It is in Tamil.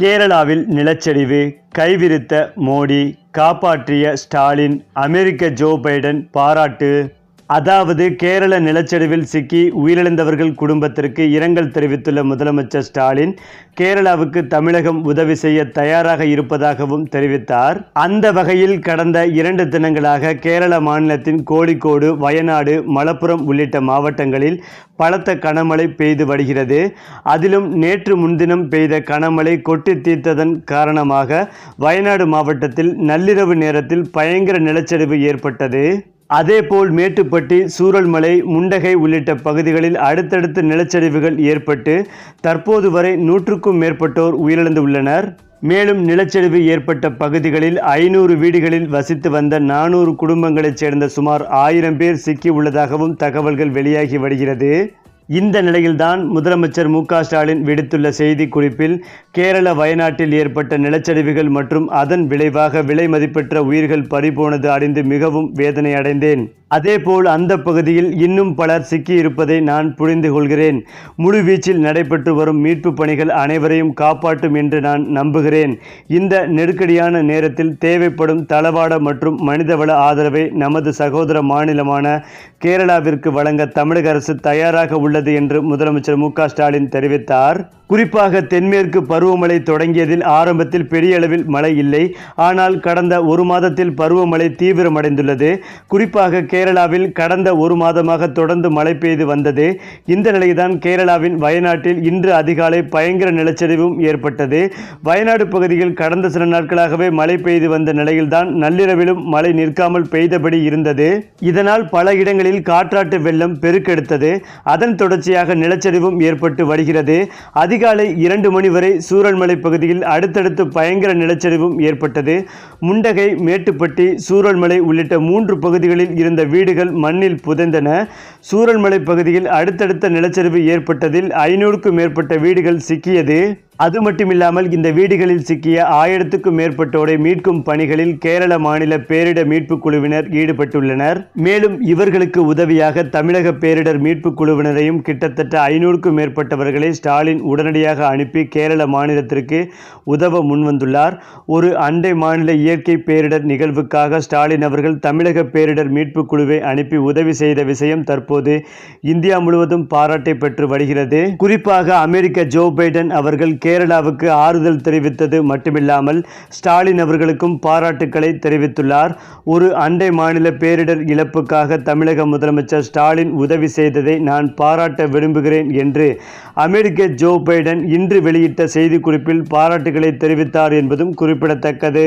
கேரளாவில் நிலச்சரிவு கைவிரித்த மோடி காப்பாற்றிய ஸ்டாலின் அமெரிக்க ஜோ பைடன் பாராட்டு. அதாவது கேரள நிலச்சரிவில் சிக்கி உயிரிழந்தவர்கள் குடும்பத்திற்கு இரங்கல் தெரிவித்துள்ள முதலமைச்சர் ஸ்டாலின் கேரளாவுக்கு தமிழகம் உதவி செய்ய தயாராக இருப்பதாகவும் தெரிவித்தார். அந்த வகையில் கடந்த இரண்டு தினங்களாக கேரள மாநிலத்தின் கோழிக்கோடு வயநாடு மலப்புரம் உள்ளிட்ட மாவட்டங்களில் பலத்த கனமழை பெய்து வருகிறது. அதிலும் நேற்று முன்தினம் பெய்த கனமழை கொட்டி தீர்த்ததன் காரணமாக வயநாடு மாவட்டத்தில் நள்ளிரவு நேரத்தில் பயங்கர நிலச்சரிவு ஏற்பட்டது. அதேபோல் மேட்டுப்பட்டி சூரல்மலை முண்டகை உள்ளிட்ட பகுதிகளில் அடுத்தடுத்து நிலச்சரிவுகள் ஏற்பட்டு தற்போது வரை நூற்றுக்கும் மேற்பட்டோர் உயிரிழந்துள்ளனர். மேலும் நிலச்சரிவு ஏற்பட்ட பகுதிகளில் ஐநூறு வீடுகளில் வசித்து வந்த நானூறு குடும்பங்களைச் சேர்ந்த சுமார் ஆயிரம் பேர் சிக்கி உள்ளதாகவும் தகவல்கள் வெளியாகி வருகிறது. இந்த நிலையில்தான் முதலமைச்சர் மு ஸ்டாலின் விடுத்துள்ள செய்திக் குறிப்பில் கேரள வயநாட்டில் ஏற்பட்ட நிலச்சரிவுகள் மற்றும் அதன் விளைவாக விலை மதிப்பெற்ற உயிர்கள் பறிபோனது அறிந்து மிகவும் வேதனை அடைந்தேன் அதேபோல் அந்த பகுதியில் இன்னும் பலர் சிக்கியிருப்பதை நான் புரிந்து கொள்கிறேன். முழுவீச்சில் நடைபெற்று வரும் மீட்பு பணிகள் அனைவரையும் காப்பாற்றும் என்று நான் நம்புகிறேன். இந்த நெருக்கடியான நேரத்தில் தேவைப்படும் தளவாட மற்றும் மனிதவள ஆதரவை நமது சகோதர மாநிலமான கேரளாவிற்கு வழங்க தமிழக அரசு தயாராக உள்ளது என்று முதலமைச்சர் மு ஸ்டாலின் தெரிவித்தார். குறிப்பாக தென்மேற்கு பருவமழை தொடங்கியதில் ஆரம்பத்தில் பெரிய அளவில் மழை இல்லை. ஆனால் கடந்த ஒரு மாதத்தில் பருவமழை தீவிரமடைந்துள்ளது. குறிப்பாக கேரளாவில் கடந்த ஒரு மாதமாக தொடர்ந்து மழை பெய்து வந்தது. இந்த நிலையில்தான் கேரளாவின் வயநாட்டில் இன்று அதிகாலை பயங்கர நிலச்சரிவும் ஏற்பட்டது. வயநாடு பகுதியில் கடந்த சில நாட்களாகவே மழை பெய்து வந்த நிலையில்தான் நள்ளிரவிலும் மழை நிற்காமல் பெய்தபடி இருந்தது. இதனால் பல இடங்களில் காற்றாட்டு வெள்ளம் பெருக்கெடுத்தது. அதன் தொடர்ச்சியாக நிலச்சரிவும் ஏற்பட்டு வருகிறது. அதிகாலை இரண்டு மணி வரை சூரல்மலை பகுதியில் அடுத்தடுத்து பயங்கர நிலச்சரிவும் ஏற்பட்டது. முண்டகை மேட்டுப்பட்டி சூரல்மலை உள்ளிட்ட மூன்று பகுதிகளில் இருந்த வீடுகள் மண்ணில் புதைந்தன. சூரல்மலை பகுதியில் அடுத்தடுத்த நிலச்சரிவு ஏற்பட்டதில் ஐநூறுக்கும் மேற்பட்ட வீடுகள் சிக்கியது. அது மட்டுமில்லாமல் இந்த வீடுகளில் சிக்கிய ஆயிரத்துக்கும் மேற்பட்டோரை மீட்கும் பணிகளில் கேரள மாநில பேரிடர் மீட்புக் குழுவினர் ஈடுபட்டுள்ளனர். மேலும் இவர்களுக்கு உதவியாக தமிழக பேரிடர் மீட்புக் குழுவினரையும் கிட்டத்தட்ட ஐநூறுக்கும் மேற்பட்டவர்களை ஸ்டாலின் உடனடியாக அனுப்பி கேரள மாநிலத்திற்கு உதவ முன்வந்துள்ளார். ஒரு அண்டை மாநில இயற்கை பேரிடர் நிகழ்வுக்காக ஸ்டாலின் அவர்கள் தமிழக பேரிடர் மீட்புக் குழுவை அனுப்பி உதவி செய்த விஷயம் தற்போது இந்தியா முழுவதும் பாராட்டை பெற்று வருகிறது. குறிப்பாக அமெரிக்க ஜோ பைடன் அவர்கள் கேரளாவுக்கு ஆறுதல் தெரிவித்தது மட்டுமில்லாமல் ஸ்டாலின் அவர்களுக்கும் பாராட்டுக்களை தெரிவித்துள்ளார். ஒரு அண்டை மாநில பேரிடர் இழப்புக்காக தமிழக முதலமைச்சர் ஸ்டாலின் உதவி செய்ததை நான் பாராட்ட விரும்புகிறேன் என்று அமெரிக்க ஜோ பைடன் இன்று வெளியிட்ட செய்திக்குறிப்பில் பாராட்டுக்களை தெரிவித்தார் என்பதும் குறிப்பிடத்தக்கது.